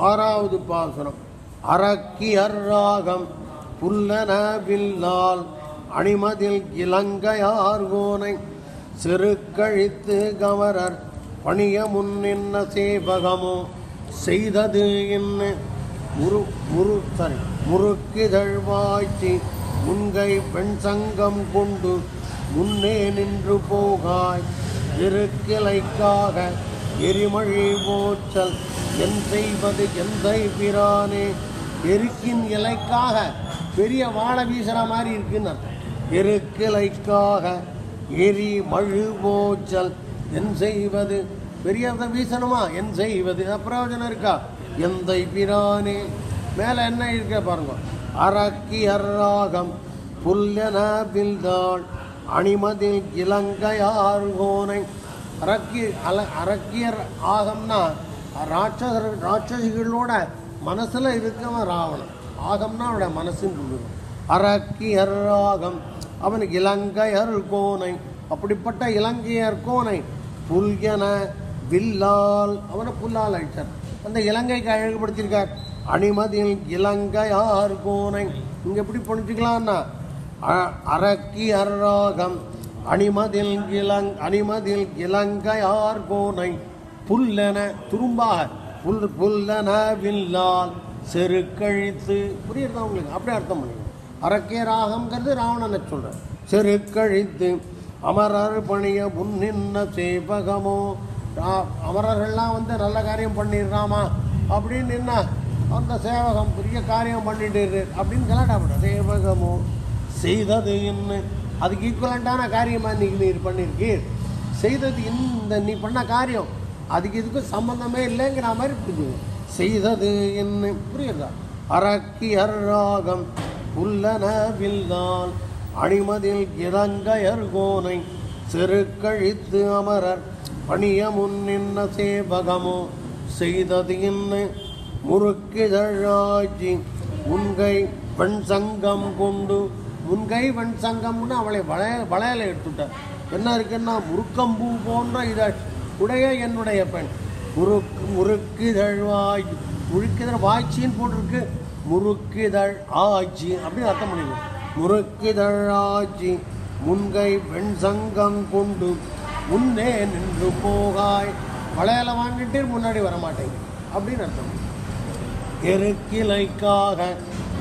ஆறாவது பாசுரம். அரக்கி அர்ராகம் புல்லன வில்லால் அணிமதில் இலங்கையார்கோனை செருக்கழித்து கவரர் பணிய முன்னின்ன சேவகமோ செய்தது என்ன முரு முரு சாரி முறுக்கிதழ்வாய்ச்சி முன்கை பெண் சங்கம் கொண்டு முன்னே நின்று போகாய் இருக்கிளைக்காக எரிமழை போச்சல் என் செய்வது எந்தை பிரானே எருக்கின் இலைக்காக பெரிய வாழை வீசுகிற மாதிரி இருக்குன்னு அர்த்தம். எருக்கிளைக்காக எரி மழு போச்சல் என் செய்வது. பெரியதை வீசணுமா? என் செய்வது. பிரயோஜனம் இருக்கா? எந்தை பிரானே மேலே என்ன இருக்க பாருங்க. அரக்கி அர்ராகம் புல்லன பில்தாள் அணிமதில் இலங்கையார் கோனை அரக்கி அல அரக்கியர் ஆகம்னா ராட்சசர் ராட்சசிகளோட மனசில் இருக்கவன் ராவணன். ஆகம்னா அவனோட மனசுன்னு சொல்லுவோம் அரக்கியர் ஆகம். அவனுக்கு இலங்கையர் கோனை. அப்படிப்பட்ட இலங்கையர் கோனை புல்யன வில்லால் அவனை புல்லால் அழித்தார் அந்த இலங்கைக்கு அழகுபடுத்தியிருக்கார். அணிமதியில் இலங்கையார் கோனை. இங்கே எப்படி புரிஞ்சுக்கலாம்னா அ- அரக்கி அராகம் அணிமதில் இளங் அணிமதில் இலங்கையார் கோனை புல்லென துரும்பாக. புல் புல்லென வில்லால் செருக்கழித்து புரியுறதா உங்களுக்கு? அப்படியே அர்த்தம் பண்ணுங்க அரக்கே ராகம்ங்கிறது ராவணனை சொல்கிறேன் செருக்கழித்து அமரர் பணிய முன்னின்ன சேவகமோ. ரா- அமரர்கள்லாம் வந்து நல்ல காரியம் பண்ணிடுறாமா? அப்படின்னு என்ன அந்த சேவகம் பெரிய காரியம் பண்ணிட்டு அப்படின்னு கலாட்டா பண்ண சேவகமோ செய்தது என்ன அதுக்கு ஈக்குவலண்டான காரியமாக இன்றைக்கி நீர் பண்ணியிருக்கீர் செய்தது இந்த நீ பண்ண காரியம். அதுக்கு இதுக்கும் சம்மந்தமே இல்லைங்கிற மாதிரி புரிஞ்சுங்க செய்தது என்ன? புரியுதா? அரக்கி அர்ராகம் உள்ளனவில்தான் அணிமதில் இறங்கையர் கோனை செருக்கழித்து அமரர். பணிய முன்னின்ன சேவகமோ? செய்தது என்ன? முறுக்கிதழாச்சி உன்கை பெண் சங்கம் கொண்டு முன்கை வெண் சங்கம்னு அவளை வளைய வளையல எடுத்துட்டார். என்ன இருக்குன்னா முறுக்கம்பூ போன்ற இதழ் உடைய என்னுடைய பெண். முறுக்கு முறுக்கிதழ்வாய் முறுக்கிதழ் வாய்ச்சின்னு போட்டிருக்கு. முறுக்கிதழ் ஆச்சி அப்படின்னு அர்த்தம் பண்ணிக்கணும். முறுக்கிதழ் ஆச்சி முன்கை வெண் சங்கம் கொண்டு முன்னே நின்று போகாய். வளையல வாங்கிட்டு முன்னாடி வரமாட்டேங்க அப்படின்னு அர்த்தம். எருக்கிளைக்காக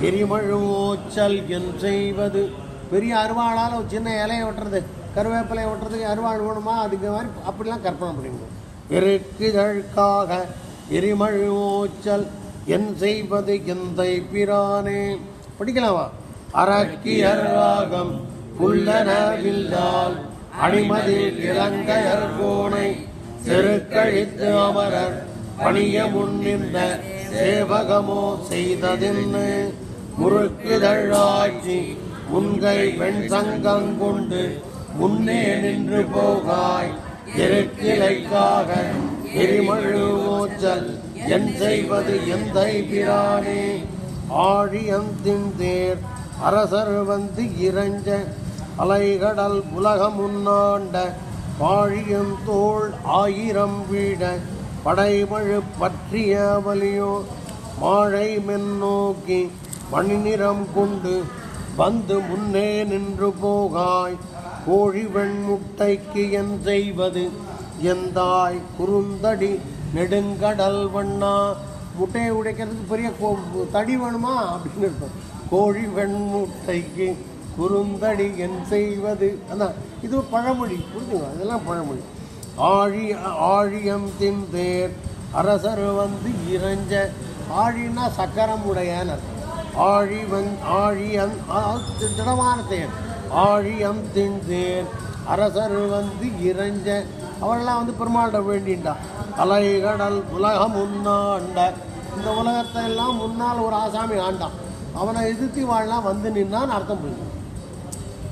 எரிமழு ஓச்சல் என் செய்வது. பெரிய அருவாளால் ஒரு சின்ன இலையை வெட்டுறது. கருவேப்பிலையை வெட்டுறதுக்கு அருவாள் வேணுமா? அதுக்கு மாதிரி அப்படிலாம் கற்பனை பண்ணிக்கணும். இருக்குதழ்காக எரிமழு ஓச்சல் என் செய்வது எந்தை பிரானே. படிக்கலாமா? அரக்கி அராகம் புல்லனவில்லால் அடிமதில் இலங்கையர் கோணை செருக்கழித்து அமரர் பணிய முன்னின்ற சேவகமோ செய்ததின்னு முறுக்குதழாட்சி முன்கை பெண் சங்கம் கொண்டு முன்னே நின்று போகாய். எருக்கிளைக்காக எரிமழுமோச்சல் என் செய்வது எந்தை பிரானே ஆழியந்தின் தேர் அரசர் வந்து இறஞ்ச அலைகடல் உலகம் உண்ணாண்ட பாழியம் தோள் ஆயிரம் வீட படைமழு பற்றிய வலியோ மாழை மென்னோக்கி மணிநிறம் கொண்டு வந்து முன்னே நின்று போகாய். கோழி வெண்முட்டைக்கு என் செய்வது எந்தாய்? குறுந்தடி நெடுங்கடல் வண்ணா? முட்டையை உடைக்கிறதுக்கு பெரிய தடி வேணுமா? அப்படின்னு இருக்கும். கோழி வெண்முட்டைக்கு குறுந்தடி என் செய்வது அதான் இது பழமொழி புரிஞ்சுங்க இதெல்லாம் பழமொழி. ஆழி ஆழியம் தின்தேர் அரசர் வந்து இறைஞ்ச. ஆழின்னா சக்கரம் உடையன்னு ஆழிவன் ஆழியன் ஆழியம் திடமான தேர் ஆழியம் தின்தேர் அரசர் வந்து இறைஞ்ச. அவரெல்லாம் வந்து பெருமாள்கிட்ட வேண்டின்டா அலைகடல் உலகம் உண்ணாண்ட. இந்த உலகத்தை எல்லாம் முன்னால் ஒரு ஆசாமி ஆண்டான். அவனை எதிர்த்து வாழலாம் வந்து நின்னான்னு அர்த்தம் புரியும்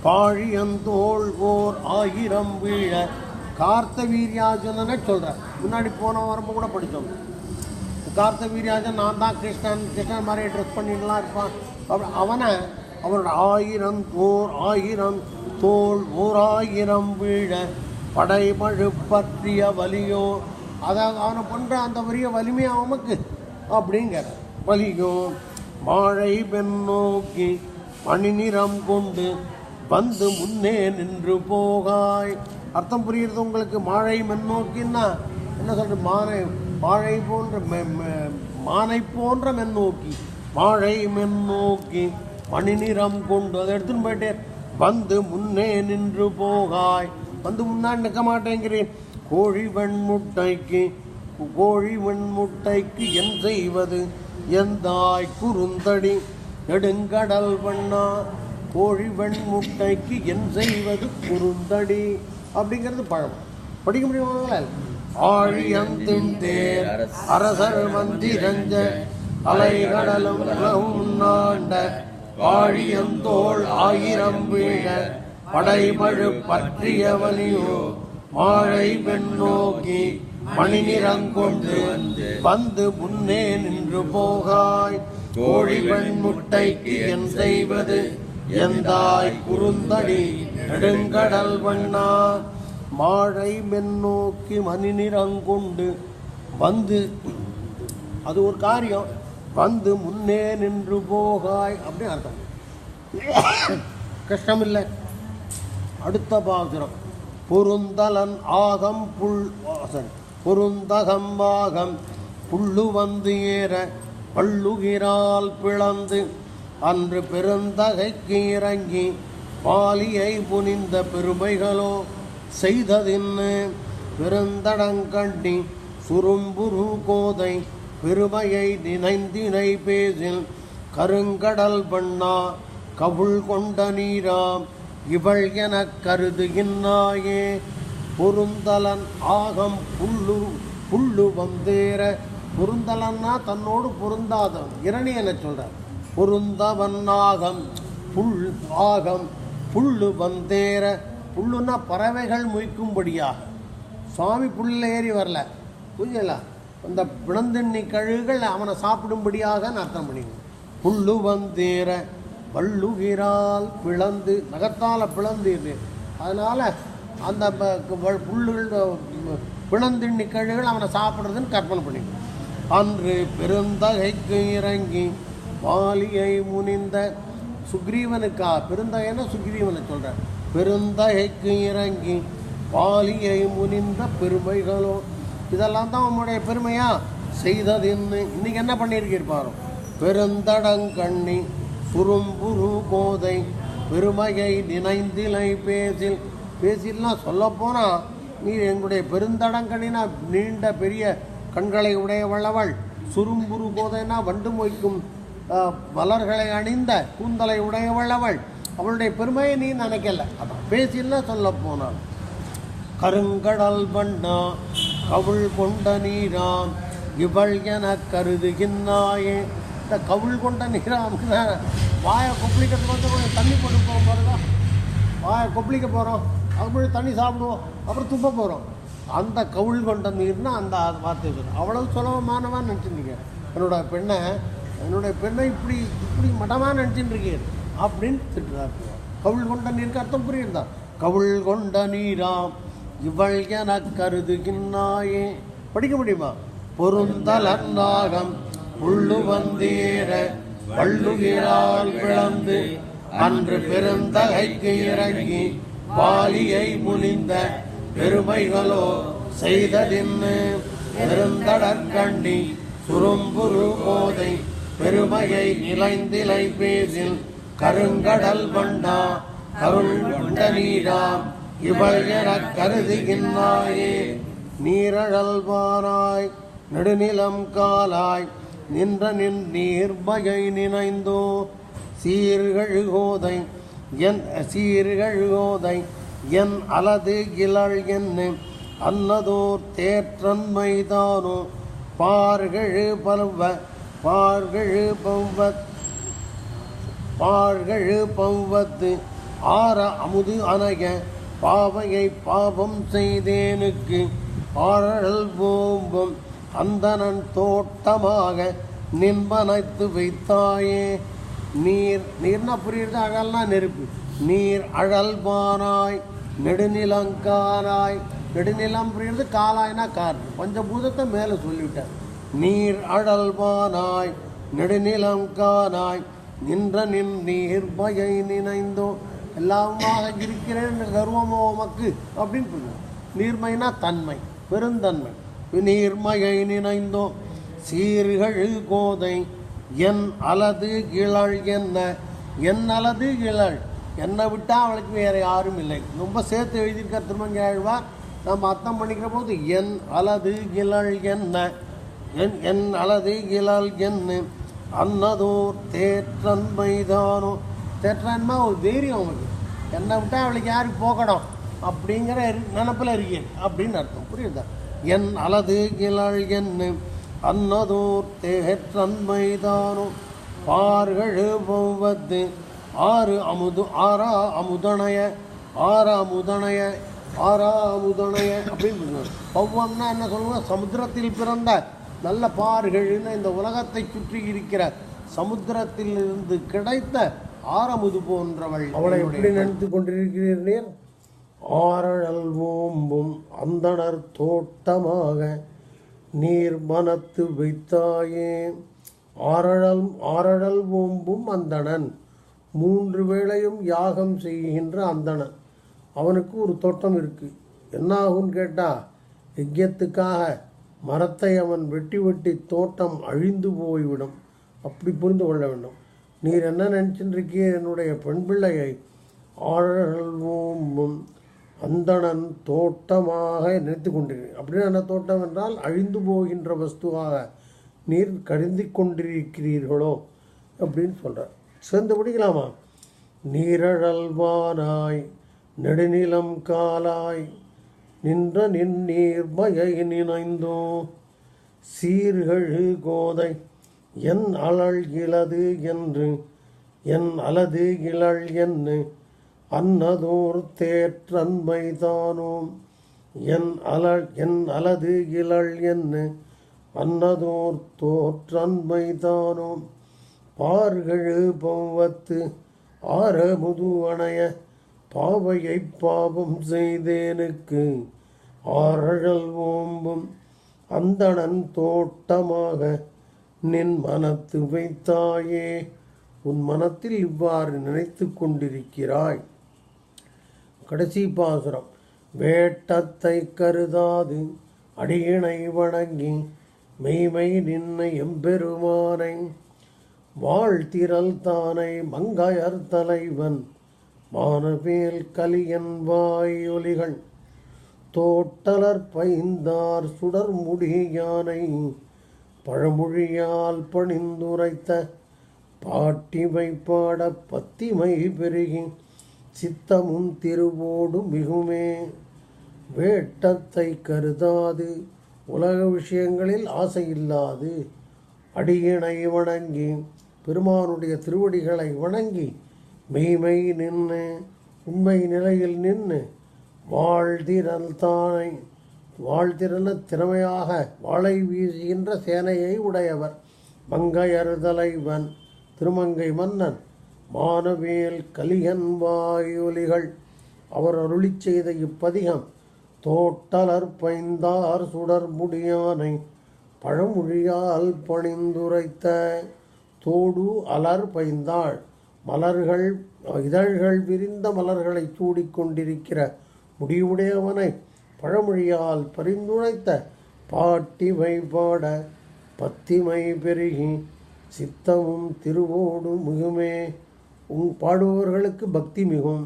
பாழியந்தோள் ஓர் ஆயிரம் வீழ. கார்த்த வீரியாஜனனை சொல்கிறேன் முன்னாடி போன வரம்பு கூட படித்தோம். கார்த்த வீரியாஜன் நான் தான் கிருஷ்ணன். கிருஷ்ணன் மாதிரி ட்ரெஸ் பண்ணிட்டுலாம் இருப்பான். அப்படி அவனை அவனோட ஆயிரம் ஓர் ஆயிரம் தோல் ஓர் ஆயிரம் வீழ படைமழு பற்றிய வலியோ. அதாவது அவனை பண்ணுற அந்த பெரிய வலிமை அவனுக்கு. அப்படிங்கிற வலியோ. வாழை பெண் நோக்கி மணி நிறம் கொண்டு வந்து முன்னே நின்று போகாய். அர்த்தம் புரியுறது உங்களுக்கு? மாழை மென்னோக்கின்னா என்ன சொல்கிறது மானை வாழை போன்ற மானை போன்ற மென் நோக்கி வாழை மென் நோக்கி மணி நிறம் கொண்டு அதை எடுத்துன்னு போயிட்டே வந்து முன்னே நின்று போகாய். வந்து முன்னாடி நிற்க மாட்டேங்கிறேன். கோழி வெண்முட்டைக்கு கோழி வெண்முட்டைக்கு என் செய்வது? எந்தாய் குறுந்தடி நெடுங்கடல் வண்ணா. கோழி வெண்முட்டைக்கு என் செய்வது குறுந்தடி. அப்படிங்கிறது பழம் படிக்க முடியுமா ஆழியந்தின் தேர் அரசர் மந்திரஞ்ச அலைகடலும் உலகும் நாண்ட ஆழியந்தோள் ஆயிரம் வீழ படைபழு பற்றியவனியோ மாழை பெண் நோக்கி மணி நிறங்கொண்டு வந்து முன்னே நின்று போகாய். கோழி பெண் முட்டைக்கு என் செய்வது எந்தாய் குறுந்தடி நெடுங்கடல் வண்ணா. மாழை மென் நோக்கி வந்து அது ஒரு காரியம். வந்து முன்னே நின்று போகாய் அப்படின்னு அர்த்தம். கஷ்டம் இல்லை அடுத்த பாசுரம். பொருந்தலன் ஆகம் புல் வாசன் பொருந்தகம் ஆகம் புல்லு வந்து ஏற பள்ளுகிறால் பிளந்து அன்று பெருந்தகைக்கு இறங்கி பாலியை புனிந்த பெருமைகளோ செய்ததின்னு? பெருந்தடங்கண்டி சுரும்புரு கோதை பெருமையை நினைந்தினை பேசில் கருங்கடல் பண்ணா கவுள் கொண்ட நீராம் இவள் எனக் கருதுகின்றாயே பொருந்தலன் ஆகம் புல்லு புல்லு வந்தேற. பொருந்தலன்னா தன்னோடு பொருந்தாதவன். இரணியனை சொல்றார்? பொருந்தவன் ஆகம் புல் ஆகம் புல்லு வந்தேற. புல்லுன்னா பறவைகள் முய்க்கும்படியாக. சுவாமி புல்லில் ஏறி வரல. புரியல அந்த பிணந்தண்ணி கழுகுகள் அவனை சாப்பிடும்படியாக அர்த்தம் பண்ணிக்கணும் புல்லு வந்தேற வள்ளுகிறால் பிளந்து நகத்தால் பிளந்து இது. அதனால் அந்த ப- புல்லுகள் பிணந்திண்ணி கழுகுகள் அவனை சாப்பிட்றதுன்னு கற்பனை பண்ணிக்கணும் அன்று பெருந்தகைக்கு இறங்கி வாலியை முனிந்த சுக்ரீவனுக்கா பெருந்தகைன்னா சுக்ரீவனை சொல்கிறேன் பெருந்தகைக்கு இறங்கி பாலியை முனிந்த பெருமைகளோ இதெல்லாம் தான் உங்களுடைய பெருமையா? செய்தது இன்னைக்கு என்ன பண்ணியிருக்கீர் பாரு? பெருந்தடங்கண்ணி சுரும்புரு கோதை பெருமையை நினைந்திலை பேசில். பேசிலாம் சொல்லப்போனால் நீ எங்களுடைய பெருந்தடங்கண்ணினா நீண்ட பெரிய கண்களை உடையவளவள் சுரும்புரு கோதைனா வண்டு மொய்க்கும் மலர்களை அணிந்த கூந்தலை உடையவள்ளவள் அவளுடைய பெருமையை நீ நினைக்கல. அதான் பேசினா சொல்ல போனாள் கருங்கடல் வண்ணா கவுள் கொண்ட நீராம் இவள் என கருதுகின்றாயே. இந்த கவுள் கொண்ட நீராம் வாயை கொப்பளிக்கிறது வந்து கொஞ்சம் தண்ணி கொண்டு போக பாருங்க. வாயை கொப்பளிக்க போகிறோம் அதுக்கு தண்ணி சாப்பிடுவோம். அப்புறம் துப்ப போகிறோம் அந்த கவுள் கொண்ட நீர்னா அந்த வார்த்தை சொல்லு அவ்வளவு சுலபமானவான்னு நினச்சிருந்தீங்க. என்னோட பெண்ணை என்னுடைய பெண்ணை இப்படி இப்படி மடமாக நினச்சிட்டு இருக்கீங்க அப்படின்னு திட்டுறாரு. கவுள் கொண்ட நீருக்கு அர்த்தம் புரியுதா? கவுள் கொண்ட நீராம் இவள் என கருதுகின்னாயே படிக்க முடியுமா? பொருந்தலன்னாகம் உள்ளு வந்தீர வள்ளுகிறால் விளந்து அன்று பெருந்தகைக்கு இறங்கி பாலியை முனிந்த பெருமைகளோ செய்ததின்னு. பெருந்தடற்கண்டி சுரும்புரு போதை பெருமையை நிலைந்திலை பேசில் கருங்கடல் கொண்டா கருள் கொண்ட நீராம் இவள் எனக் கருதுகின்னாயே நீரழல்வாராய் நெடுநிலம் காலாய் நின்ற நின் நீர்பகை நினைந்தோ. சீர்கழுகோதை என் சீர்கழுகோதை என் அலது இளள் என்ன. அன்னதோர் தேற்றன்மைதானோ பார்கழு பல்வ பார்கழு பௌவத் பாழ்கழு பௌவத்து. ஆற அமுது அனக பாவையை பாவம் செய்தேனுக்கு. ஆழல் போம்பும் அந்தனன் தோட்டமாக நின்பனைத்து வைத்தாயே. நீர் நீர்னா புரியுறது அழல்னா நெருப்பு. நீர் அழல்பானாய் நெடுநிலங்காராய். நெடுநிலம் புரியுறது காலாய்னா கார். பஞ்சபூதத்தை மேலே சொல்லிவிட்டார். நீர் அழல்பானாய் நெடுநிலங்கானாய் நின்ற நின் நீர்மையை நினைந்தோ எல்லாமாக இருக்கிறேன் கர்வமோ உமக்கு? அப்படின்னு சொல்லுவோம். நீர்மைனா தன்மை பெருந்தன்மை. நீர்மையை நினைந்தோ சீர்கள் கோதை என் அலது கிழள் என்ன? என் அலது கிழள் என்னை விட்டால் அவளுக்கு வேறு யாரும் இல்லை. ரொம்ப சேர்த்து எழுதியிருக்க திருமங்கி நம்ம அர்த்தம் பண்ணிக்கிற போது என் அலது கிழள் என்ன? என் என் அலது கிழள் என்ன? அன்னதோர் தேற்றன்மைதானோ தேற்றன்மா ஒரு தைரியம் அவனுக்கு. என்னை விட்டால் அவளுக்கு யாருக்கு போகணும்? அப்படிங்கிற நினப்பில் இருக்கேன் அப்படின்னு அர்த்தம். புரியுதா? என் அலது கிழல் என்ன. அன்னதோர் தேற்றன்மைதானோ பார்களு பௌவத்து ஆறு அமுது ஆறா அமுதனைய. ஆறா அமுதனைய. ஆறா அமுதணைய அப்படின்னு சொல்லுவாங்க. பௌவம்னா என்ன சொல்லுவோம்? சமுத்திரத்தில் பிறந்த நல்ல பார்கள்னு இந்த உலகத்தை சுற்றி இருக்கிற சமுத்திரத்தில் இருந்து கிடைத்த ஆரமுது போன்றவள் அவளை எப்படி நினைத்து கொண்டிருக்கிறீர்? ஆரழல் ஓம்பும் அந்தணர் தோட்டமாக நீர் மனத்து வைத்தாயே. ஆரழல் ஆரழல் ஓம்பும் அந்தணன் மூன்று வேளையும் யாகம் செய்கின்ற அந்தணன். அவனுக்கு ஒரு தோட்டம் இருக்கு. என்ன ஆகும்னு கேட்டா யஜ்யத்துக்காக மரத்தை அவன் வெட்டி வெட்டி தோட்டம் அழிந்து போய்விடும். அப்படி புரிந்து கொள்ள வேண்டும். நீர் என்ன நினச்சிட்டு என்னுடைய பெண் பிள்ளையை? ஆழல் அந்தணன் தோட்டமாக நினைத்து கொண்டிருக்கிறேன் அப்படின்னு என்ன தோட்டம் என்றால் அழிந்து போகின்ற வஸ்துவாக நீர் கருந்தி கொண்டிருக்கிறீர்களோ அப்படின்னு சொல்கிறார் சேர்ந்து பிடிக்கலாமா? நீரழல்வானாய் நெடுநிலம் காலாய் நின்ற நின் நீர்மயை நினைந்தோ சீர்கழு கோதை என் அழல் இலது என்று என் அலது இழல் என்று அன்னதோர் தேற்றன்மைதானோம் என் அலல் என் அலது இழல் என்ன அன்னதோர் தோற்றன்மைதானோம் பார்கழு பௌவத்து ஆரமுது அணைய பாவையை பாவம் செய்தேனுக்கு ஆரழல் ஓம்பும் அந்தணன் தோட்டமாக நின் மனத்து வைத்தாயே. உன் மனத்தில் இவ்வாறு நினைத்து கொண்டிருக்கிறாய். கடைசி பாசுரம். வேட்டத்தை கருதாது அடியினை வணங்கி மெய்மை நின்ன எம்பெருமானை. வாழ்த்திரல் தானை மங்கையர் தலைவன். மானவேல் கலியன் வாயொலிகள் தோட்டலர் பைந்தார் சுடர் முடியானை பழமொழியால் பணிந்துரைத்த பாட்டிமை பாட பத்திமை பெருகி சித்தமும் திருவோடு மிகுமே. வேட்டத்தை கருதாது உலக விஷயங்களில் ஆசையில்லாது அடியினை வணங்கி பெருமானுடைய திருவடிகளை வணங்கி மெய்மை நின்று உண்மை நிலையில் நின்று வாழ்திரல் தானை வாழ்திறன திறமையாக வாழை வீசுகின்ற சேனையை உடையவர். மங்கையறுதலைவன் திருமங்கை மன்னன் மானவேல் கலியன் வாயொலிகள் அவர் அருளிச் செய்த இப்பதிகம் தோட்டலற்பைந்தார் சுடர் முடியானை பழமொழியால் பணிந்துரைத்த தோடு அலர் பைந்தாள். மலர்கள் இதழ்கள் விரிந்த மலர்களை சூடிக்கொண்டிருக்கிற முடிவுடையவனை பழமொழியால் பரிந்துரைத்த பாட்டிமை பாட பத்திமை பெருகி சித்தமும் திருவோடும் மிகுமே. உன் பாடுபவர்களுக்கு பக்தி மிகும்.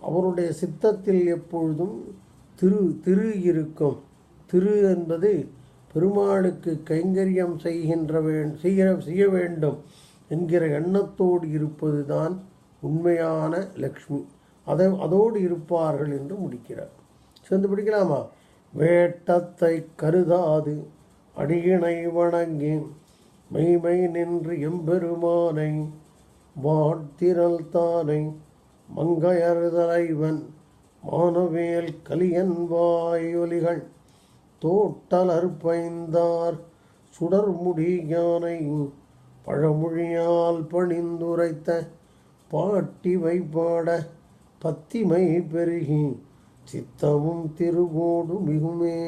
அவருடைய சித்தத்தில் எப்பொழுதும் திரு திரு இருக்கும். திரு என்பது பெருமாளுக்கு கைங்கரியம் செய்கின்ற வேண் செய்ய செய்ய வேண்டும். என்கிற எண்ணத்தோடு இருப்பதுதான் உண்மையான லக்ஷ்மி. அதை அதோடு இருப்பார்கள் என்று முடிக்கிறார். சேர்ந்து படிக்கலாமா? வேட்டத்தை கருதாது அடியினை வணங்கி மெய்மை நின்று எம்பெருமானை வாட்டிரல் தானை மங்கையர் தலைவன் மானவேல் கலியன் வாயொலிகள் தோட்டலர் பைந்தார் சுடர்முடி யானை பழமொழியால் பணிந்துரைத்த பாட்டி வைப்பாட பத்திமை பெருகி சித்தமும் திருகோடு மிகுமே.